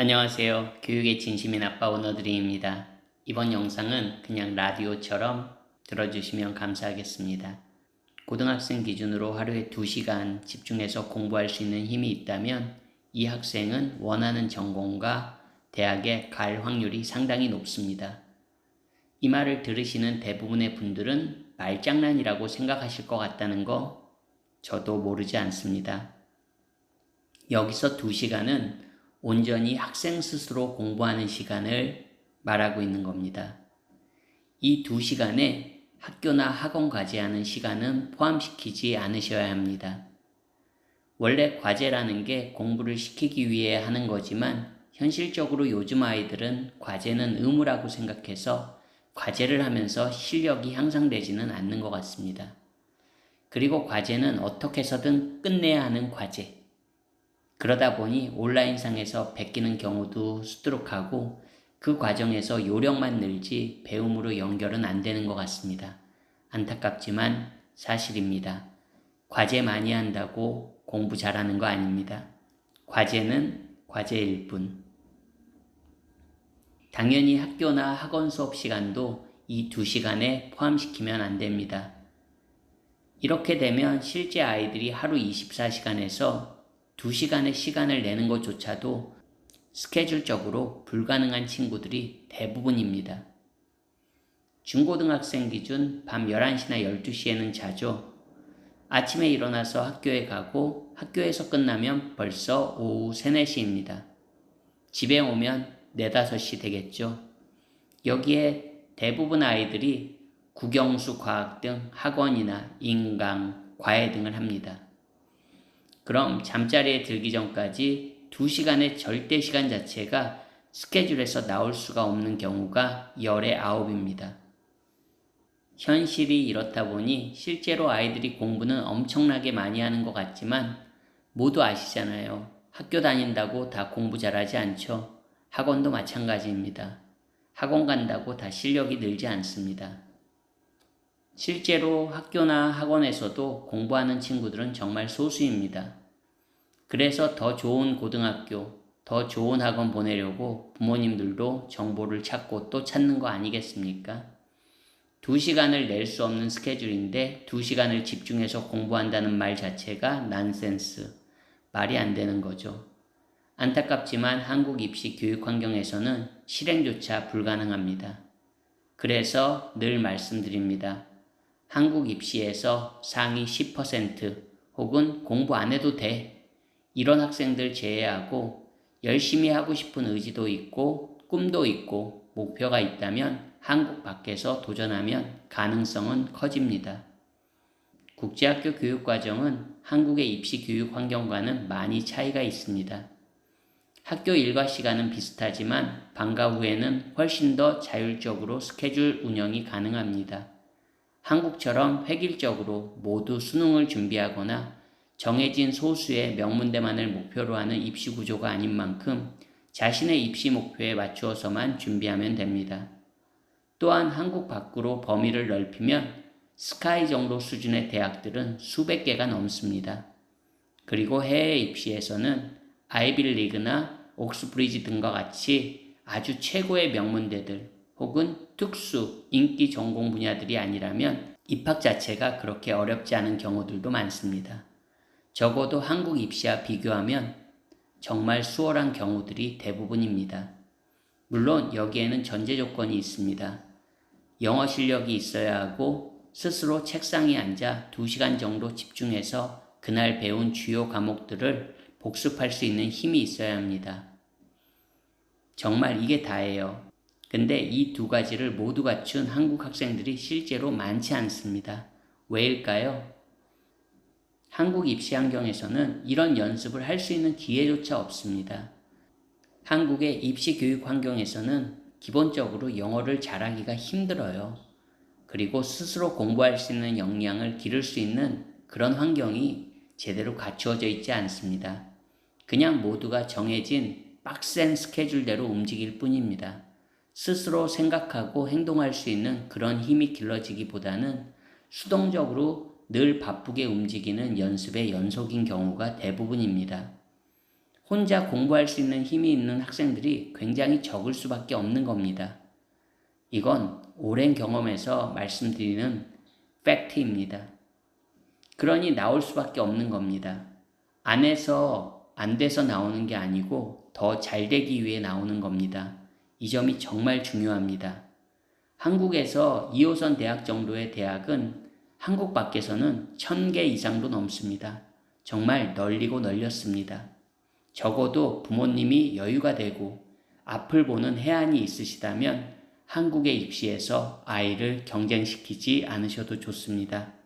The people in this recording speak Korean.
안녕하세요. 교육의 진심인 아빠 오너드림입니다. 이번 영상은 그냥 라디오처럼 들어주시면 감사하겠습니다. 고등학생 기준으로 하루에 2시간 집중해서 공부할 수 있는 힘이 있다면 이 학생은 원하는 전공과 대학에 갈 확률이 상당히 높습니다. 이 말을 들으시는 대부분의 분들은 말장난이라고 생각하실 것 같다는 거 저도 모르지 않습니다. 여기서 2시간은 온전히 학생 스스로 공부하는 시간을 말하고 있는 겁니다. 이 두 시간에 학교나 학원 과제 하는 시간은 포함시키지 않으셔야 합니다. 원래 과제라는 게 공부를 시키기 위해 하는 거지만 현실적으로 요즘 아이들은 과제는 의무라고 생각해서 과제를 하면서 실력이 향상되지는 않는 것 같습니다. 그리고 과제는 어떻게 해서든 끝내야 하는 과제. 그러다 보니 온라인상에서 베끼는 경우도 수두룩하고 그 과정에서 요령만 늘지 배움으로 연결은 안 되는 것 같습니다. 안타깝지만 사실입니다. 과제 많이 한다고 공부 잘하는 거 아닙니다. 과제는 과제일 뿐. 당연히 학교나 학원 수업 시간도 이 두 시간에 포함시키면 안 됩니다. 이렇게 되면 실제 아이들이 하루 24시간에서 2시간의 시간을 내는 것조차도 스케줄적으로 불가능한 친구들이 대부분입니다. 중고등학생 기준 밤 11시나 12시에는 자죠. 아침에 일어나서 학교에 가고 학교에서 끝나면 벌써 오후 3, 4시입니다. 집에 오면 4, 5시 되겠죠. 여기에 대부분 아이들이 국영수 과학 등 학원이나 인강, 과외 등을 합니다. 그럼 잠자리에 들기 전까지 2시간의 절대 시간 자체가 스케줄에서 나올 수가 없는 경우가 열의 아홉입니다. 현실이 이렇다 보니 실제로 아이들이 공부는 엄청나게 많이 하는 것 같지만 모두 아시잖아요. 학교 다닌다고 다 공부 잘하지 않죠. 학원도 마찬가지입니다. 학원 간다고 다 실력이 늘지 않습니다. 실제로 학교나 학원에서도 공부하는 친구들은 정말 소수입니다. 그래서 더 좋은 고등학교, 더 좋은 학원 보내려고 부모님들도 정보를 찾고 또 찾는 거 아니겠습니까? 두 시간을 낼 수 없는 스케줄인데 두 시간을 집중해서 공부한다는 말 자체가 난센스, 말이 안 되는 거죠. 안타깝지만 한국 입시 교육 환경에서는 실행조차 불가능합니다. 그래서 늘 말씀드립니다. 한국 입시에서 상위 10% 혹은 공부 안 해도 돼. 이런 학생들 제외하고 열심히 하고 싶은 의지도 있고 꿈도 있고 목표가 있다면 한국 밖에서 도전하면 가능성은 커집니다. 국제학교 교육과정은 한국의 입시 교육 환경과는 많이 차이가 있습니다. 학교 일과 시간은 비슷하지만 방과 후에는 훨씬 더 자율적으로 스케줄 운영이 가능합니다. 한국처럼 획일적으로 모두 수능을 준비하거나 정해진 소수의 명문대만을 목표로 하는 입시 구조가 아닌 만큼 자신의 입시 목표에 맞추어서만 준비하면 됩니다. 또한 한국 밖으로 범위를 넓히면 스카이 정도 수준의 대학들은 수백 개가 넘습니다. 그리고 해외 입시에서는 아이빌리그나 옥스브리지 등과 같이 아주 최고의 명문대들 혹은 특수 인기 전공 분야들이 아니라면 입학 자체가 그렇게 어렵지 않은 경우들도 많습니다. 적어도 한국 입시와 비교하면 정말 수월한 경우들이 대부분입니다. 물론 여기에는 전제 조건이 있습니다. 영어 실력이 있어야 하고 스스로 책상에 앉아 2시간 정도 집중해서 그날 배운 주요 과목들을 복습할 수 있는 힘이 있어야 합니다. 정말 이게 다예요. 근데 이 두 가지를 모두 갖춘 한국 학생들이 실제로 많지 않습니다. 왜일까요? 한국 입시 환경에서는 이런 연습을 할 수 있는 기회조차 없습니다. 한국의 입시 교육 환경에서는 기본적으로 영어를 잘하기가 힘들어요. 그리고 스스로 공부할 수 있는 역량을 기를 수 있는 그런 환경이 제대로 갖추어져 있지 않습니다. 그냥 모두가 정해진 빡센 스케줄대로 움직일 뿐입니다. 스스로 생각하고 행동할 수 있는 그런 힘이 길러지기보다는 수동적으로 늘 바쁘게 움직이는 연습의 연속인 경우가 대부분입니다. 혼자 공부할 수 있는 힘이 있는 학생들이 굉장히 적을 수밖에 없는 겁니다. 이건 오랜 경험에서 말씀드리는 팩트입니다. 그러니 나올 수밖에 없는 겁니다. 안에서 안 돼서 나오는 게 아니고 더 잘 되기 위해 나오는 겁니다. 이 점이 정말 중요합니다. 한국에서 2호선 대학 정도의 대학은 한국 밖에서는 1000개 이상도 넘습니다. 정말 널리고 널렸습니다. 적어도 부모님이 여유가 되고 앞을 보는 해안이 있으시다면 한국에 입시해서 아이를 경쟁시키지 않으셔도 좋습니다.